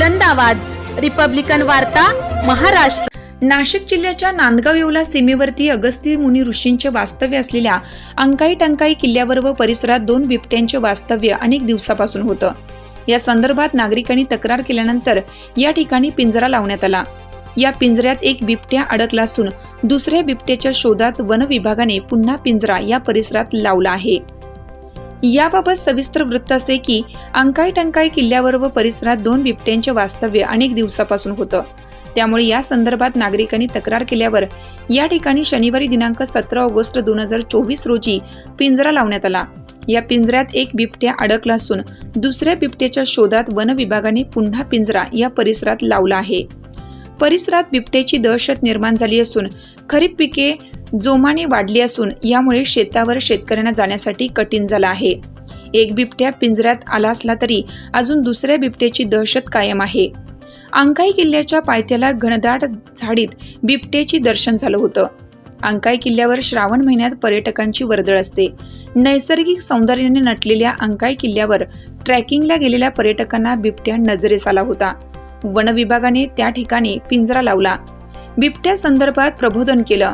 बुलंद आवाज. रिपब्लिकन वार्ता महाराष्ट्र. नाशिक जिल्ह्याच्या नांदगाव येवला सीमेवरती अगस्ती मुनी ऋषींचे वास्तव्य असलेल्या अंकाई टंकाई किल्ल्यावर व परिसरात दोन बिबट्यांचे वास्तव्य अनेक दिवसापासून होतं. या संदर्भात नागरिकांनी तक्रार केल्यानंतर या ठिकाणी पिंजरा लावण्यात आला. या पिंजऱ्यात एक बिबट्या अडकला असून दुसऱ्या बिबट्याच्या शोधात वन विभागाने पुन्हा पिंजरा या परिसरात लावला आहे. याबाबत सविस्तर वृत्त असे की अंकाई टंकाई किल्ल्यावर व परिसरात दोन बिबट्यांचे वास्तव्य अनेक दिवसापासून होतं. त्यामुळे या संदर्भात नागरिकांनी तक्रार केल्यावर या ठिकाणी शनिवारी दिनांक सतरा ऑगस्ट दोन हजार चोवीस रोजी पिंजरा लावण्यात आला. या पिंजऱ्यात एक बिबट्या अडकला असून दुसऱ्या बिबट्याच्या शोधात वन विभागाने पुन्हा पिंजरा या परिसरात लावला आहे. परिसरात बिबट्याची दहशत निर्माण झाली असून खरीप पिके जोमाने वाढली असून यामुळे शेतावर शेतकऱ्यांना जाण्यासाठी कठीण झालं आहे. एक बिबट्या पिंजऱ्यात आला असला तरी अजून दुसऱ्या बिबट्याची दहशत कायम आहे. अंकाई किल्ल्याच्या पायथ्याला घनदाट झाडीत बिबट्याची दर्शन झालं होतं. अंकाई किल्ल्यावर श्रावण महिन्यात पर्यटकांची वर्दळ असते. नैसर्गिक सौंदर्याने नटलेल्या अंकाई किल्ल्यावर ट्रॅकिंगला गेलेल्या पर्यटकांना बिबट्या नजरेस आला होता. वनविभागाने त्या ठिकाणी पिंजरा लावला. बिबट्या संदर्भात प्रबोधन केलं.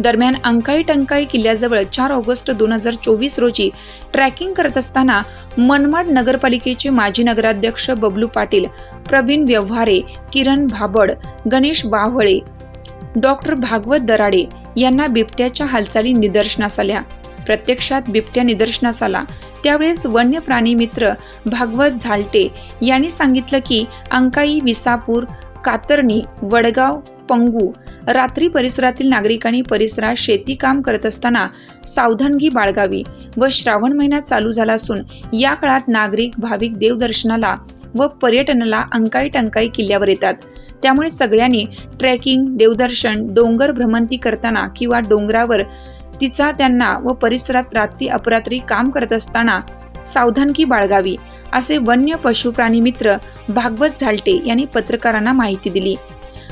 दरम्यान अंकाई टंकाई किल्ल्याजवळ चार ऑगस्ट दोन हजार चोवीस रोजी ट्रॅकिंग करत असताना मनमाड नगरपालिकेचे माजी नगराध्यक्ष बबलू पाटील प्रवीण व्यवहारे किरण भाबड गणेश बाहळे डॉक्टर भागवत दराडे यांना बिबट्याच्या हालचाली निदर्शनास आल्या. प्रत्यक्षात बिबट्या निदर्शनास आला. त्यावेळेस वन्य प्राणी मित्र भागवत झालटे यांनी सांगितलं की अंकाई विसापूर कातरणी वडगाव पंगू. रात्री परिसरातील नागरिकांनी परिसरात शेती काम करत असताना सावधानगी बाळगावी व श्रावण महिना चालू झाला असून या काळात नागरिक भाविक देवदर्शनाला व पर्यटनाला अंकाई टंकाई किल्ल्यावर येतात. त्यामुळे सगळ्यांनी ट्रेकिंग देवदर्शन डोंगर भ्रमंती करताना किंवा डोंगरावर तिचा त्यांना व परिसरात रात्री अपरात्री काम करत असताना सावधानगी बाळगावी असे वन्य पशु प्राणी मित्र भागवत झालटे यांनी पत्रकारांना माहिती दिली.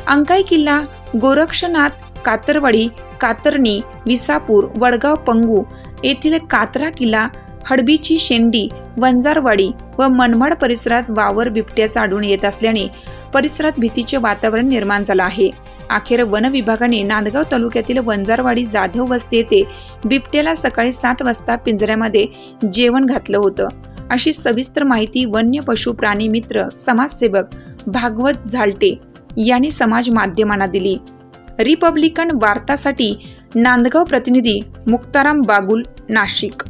अंकाई किल्ला गोरक्षनाथ कातरवाडी कातरणी विसापूर वडगाव पंगू येथील कातरा किल्ला हडबीची शेंडी वंजारवाडी व मनमाड परिसरात वावर बिबट्याचा आढळून येत असल्याने परिसरात भीतीचे वातावरण निर्माण झालं आहे. अखेर वन विभागाने नांदगाव तालुक्यातील वंजारवाडी जाधव वस्ती येथे बिबट्याला सकाळी सात वाजता पिंजऱ्यामध्ये जेवण घातलं होतं. अशी सविस्तर माहिती वन्य पशु प्राणी मित्र समाजसेवक भागवत झालटे यांनी समाज माध्यमांना दिली. रिपब्लिकन वार्तासाठी नांदगाव प्रतिनिधी मुक्ताराम बागुल नाशिक.